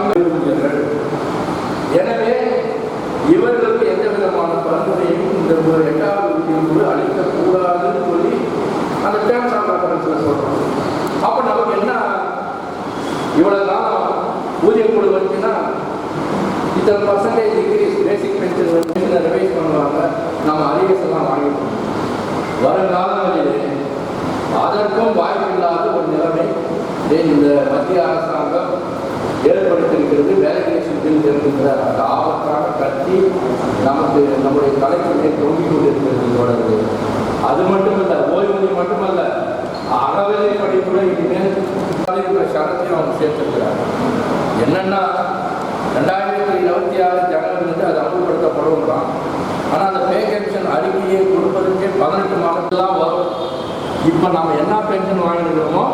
வாங்க விரும்புகின்றனர் எனவே இவர்களுக்கு எந்த விதமான பரிந்துரையும் இந்த எட்டாவது பிரிவு அளிக்கக்கூடாதுன்னு சொல்லி அந்த டேர்ம்ஸ் ஆஃப் ரெஃபரன்ஸில் சொல்கிறோம் அப்போ நமக்கு என்ன? இவ்வளோதான் ஊதியம் கொடுவதுன்னா இத்தனை பர்சன்டேஜ் இன்க்ரீஸ் பேசிக் பென்ஷன் வந்து ரிவைஸ் பண்ணுவாங்க நம்ம அறிவிஸ் எல்லாம் வாங்கிட்டோம் வருங்காலங்களிலே அதற்கும் வாய்ப்பில்லாத ஒரு நிலைமை இந்த மத்திய அரசாங்கம் ஏற்படுத்தியிருக்கிறது வேலைகளை சுற்றி இருக்கின்ற அந்த ஆபத்தான கட்டி நமக்கு நம்முடைய தலைக்குள்ளே தொங்கிக் கொண்டிருக்கிறது தொடர்ந்து அது மட்டுமல்ல ஓய்வூதியம் மட்டுமல்ல அறவேலை படிப்புல இனிமேல் சரத்தையும் அவங்க சேர்த்திருக்கிறாங்க. என்னன்னா ரெண்டாயிரத்தி இருபத்தி ஆறு ஜனவரிலிருந்து அது அமல்படுத்தப்படும் ஆனால் அந்த பே பென்ஷன் அறிக்கையை கொடுப்பதற்கே பதினெட்டு மாதத்துல தான் வரும். இப்போ நாம் என்ன பென்ஷன் வாங்கிருக்கிறோமோ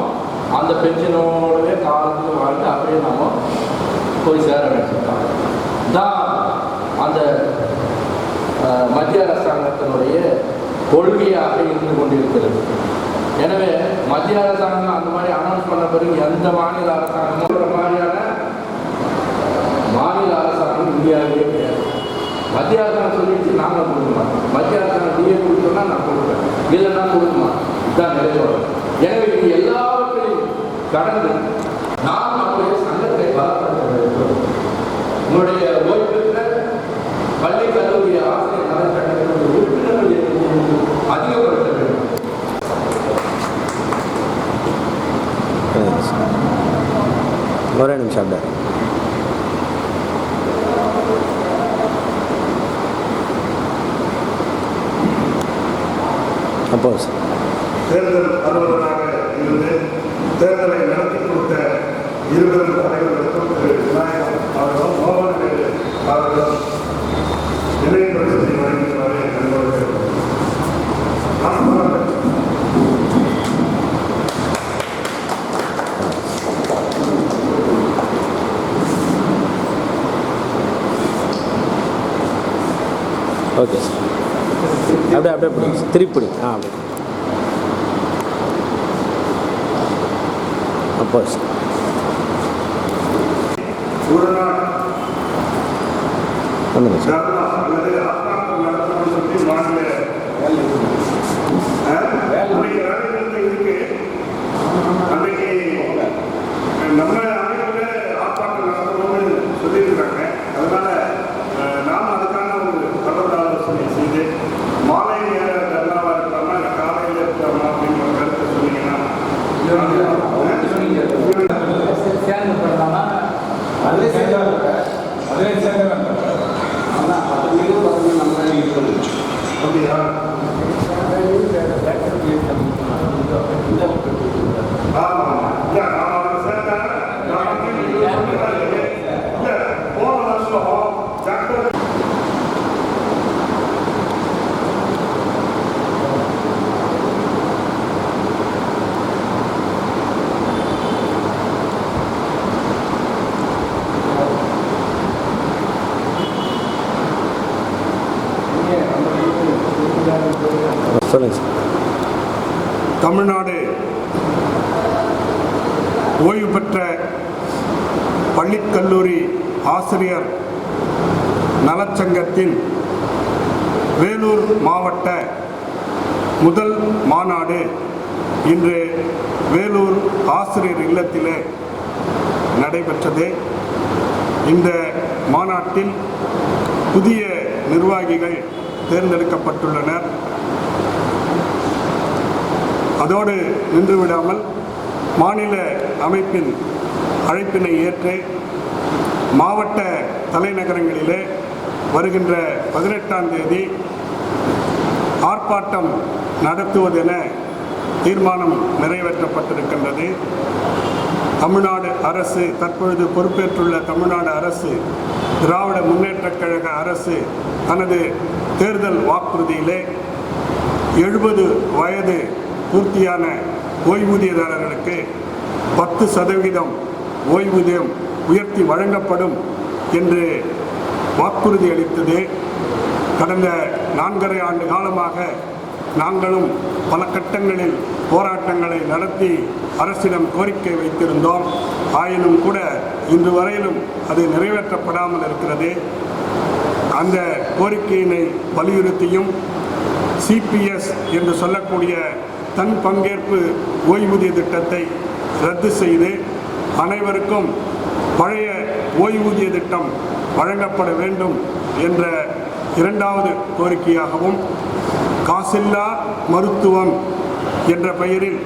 அந்த பென்ஷனோடவே காலத்துக்கு வாழ்ந்து அப்படியே நம்ம போய் சேர வேண்டியிருக்கோம் தான் அந்த மத்திய அரசாங்கத்தினுடைய கொள்கையாக இருந்து கொண்டிருக்கிறது. எனவே மத்திய அரசாங்கம் அந்த மாதிரி அனௌன்ஸ் பண்ண பிறகு எந்த மாநில அரசாங்கமும் மாதிரியான மாநில அரசாங்கம் இந்தியாவிலே கிடையாது. மத்திய அரசாங்கம் சொல்லிடுச்சு நாங்கள் கொடுக்க மாட்டோம். மத்திய அரசாங்கம் நீயே கொடுத்தோம்னா நான் கொடுப்பேன். இல்லைன்னா கொடுக்க மாட்டோம். இதுதான் நிலைப்பாடு. எனவே இது எல்லா கடந்து நாம் நம்முடைய சங்கத்தை பலப்படுத்த வேண்டும். உங்களுடைய ஓய்வு பெற்ற பள்ளி கல்லூரி ஆசிரியர் நலச்சட்டத்தினுடைய உறுப்பினர்கள் எண்ணிக்கையை அதிகப்படுத்த வேண்டும். ஒரே நிமிஷம் அப்படியே அப்போ தேர்தல் அலுவலராக இருந்து தேர்தலை நடத்தி கொடுத்த இருவரும் தலைவர்களுக்கும் திரு விநாயகம் அவர்களும் மோகன் அவர்களும் நினைவுபடுத்தி வழங்குமாறு அன்போடு ஓகே சார். அப்படியே அப்படியே பிடிங்க. திருப்பி பிடிங்க. ஆ அப்படியே. நாள் வந்துடுங்க சார் ಸಾವಿರ ರೂಪಾಯಿ ಹದಿನೈದು ಸಾವಿರ ಅಂತ ಅಲ್ಲ ಹದಿನೈದು ಪದವಿ ನಮ್ಮ ಇಟ್ಕೊಂಡಿತ್ತು ಒಂದು ಎರಡು ಹಾಂ ಹಾಂ சொல்லுங்க. தமிழ்நாடு ஓய்வு பெற்ற பள்ளிக் கல்லூரி ஆசிரியர் நலச்சங்கத்தின் வேலூர் மாவட்ட முதல் மாநாடு இன்று வேலூர் ஆசிரியர் இல்லத்திலே நடைபெற்றது. இந்த மாநாட்டில் புதிய நிர்வாகிகள் தேர்ந்தெடுக்கப்பட்டுள்ளனர். அதோடு நின்றுவிடாமல் மாநில அமைப்பின் அழைப்பினை ஏற்று மாவட்ட தலைநகரங்களிலே வருகின்ற பதினெட்டாம் தேதி ஆர்ப்பாட்டம் நடத்துவதென தீர்மானம் நிறைவேற்றப்பட்டிருக்கின்றது. தமிழ்நாடு அரசு தற்பொழுது பொறுப்பேற்றுள்ள தமிழ்நாடு அரசு திராவிட முன்னேற்றக் கழக அரசு தனது தேர்தல் வாக்குறுதியிலே எழுபது வயது பூர்த்தியான ஓய்வூதியதாரர்களுக்கு பத்து சதவிகிதம் ஓய்வூதியம் உயர்த்தி வழங்கப்படும் என்று வாக்குறுதி அளித்தது. கடந்த நான்கரை ஆண்டு காலமாக நாங்களும் பல கட்டங்களில் போராட்டங்களை நடத்தி அரசிடம் கோரிக்கை வைத்திருந்தோம். ஆயினும் கூட இன்று வரையிலும் அது நிறைவேற்றப்படாமல் இருக்கிறது. அந்த கோரிக்கையினை வலியுறுத்தியும் சிபிஎஸ் என்று சொல்லக்கூடிய தன் பங்கேற்பு ஓய்வூதிய திட்டத்தை ரத்து செய்து அனைவருக்கும் பழைய ஓய்வூதிய திட்டம் வழங்கப்பட வேண்டும் என்ற இரண்டாவது கோரிக்கையாகவும் காசில்லா மருத்துவம் என்ற பெயரில்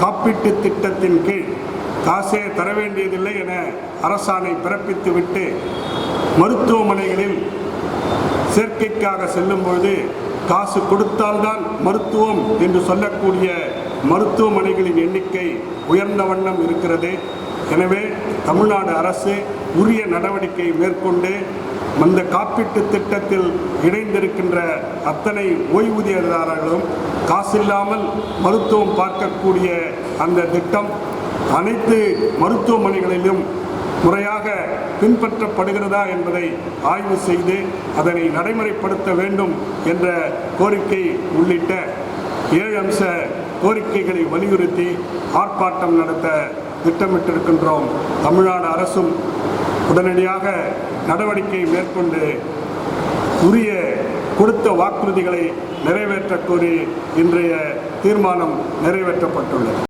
காப்பீட்டு திட்டத்தின் கீழ் காசே தர வேண்டியதில்லை என அரசாணை பிறப்பித்துவிட்டு மருத்துவமனைகளில் சேர்க்கைக்காக செல்லும் பொழுது காசு கொடுத்தால்தான் மருத்துவம் என்று சொல்லக்கூடிய மருத்துவமனைகளின் எண்ணிக்கை உயர்ந்த வண்ணம் இருக்கிறது. எனவே தமிழ்நாடு அரசு உரிய நடவடிக்கை மேற்கொண்டு அந்த காப்பீட்டு திட்டத்தில் இணைந்திருக்கின்ற அத்தனை ஓய்வூதியதாரர்களும் காசில்லாமல் மருத்துவம் பார்க்கக்கூடிய அந்த திட்டம் அனைத்து மருத்துவமனைகளிலும் முறையாக பின்பற்றப்படுகிறதா என்பதை ஆய்வு செய்து அதனை நடைமுறைப்படுத்த வேண்டும் என்ற கோரிக்கை உள்ளிட்ட ஏழு அம்ச கோரிக்கைகளை வலியுறுத்தி ஆர்ப்பாட்டம் நடத்த திட்டமிட்டிருக்கின்றோம். தமிழ்நாடு அரசும் உடனடியாக நடவடிக்கை மேற்கொண்டு உரிய கொடுத்த வாக்குறுதிகளை நிறைவேற்றக் கோரி இன்றைய தீர்மானம் நிறைவேற்றப்பட்டுள்ளது.